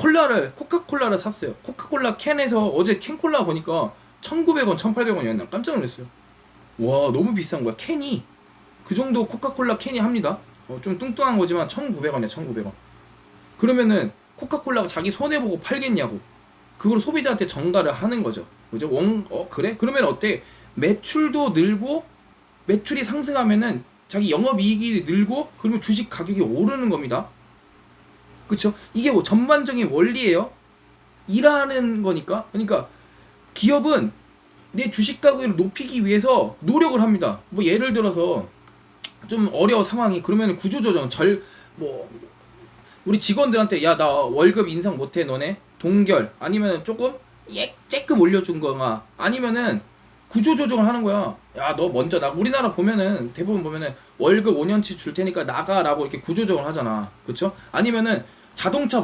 콜라를 코카콜라를 샀어요. 코카콜라 캔에서 어제 캔콜라 보니까 1,900원, 1,800원이었나 깜짝 놀랐어요. 와 너무 비싼 거야 캔이 그 정도 코카콜라 캔이 합니다. 어, 좀 뚱뚱한 거지만 1,900원이야 1,900원. 그러면은 코카콜라가 자기 손해 보고 팔겠냐고. 그걸 소비자한테 전가를 하는 거죠. 그죠? 원, 어 그래? 그러면 어때? 매출도 늘고 매출이 상승하면은 자기 영업이익이 늘고 그러면 주식 가격이 오르는 겁니다. 그쵸? 이게 뭐 전반적인 원리예요. 일하는 거니까. 그러니까 기업은 내 주식 가격을 높이기 위해서 노력을 합니다. 뭐 예를 들어서 좀 어려워 상황이 그러면 구조조정 절 뭐 우리 직원들한테 야 나 월급 인상 못해 너네 동결 아니면은 조금 예 쬐끔 올려준 거가 아니면은 구조조정을 하는 거야. 야 너 먼저 나 우리나라 보면은 대부분 보면은 월급 5년치 줄 테니까 나가라고 이렇게 구조조정을 하잖아. 그쵸? 아니면은 자동차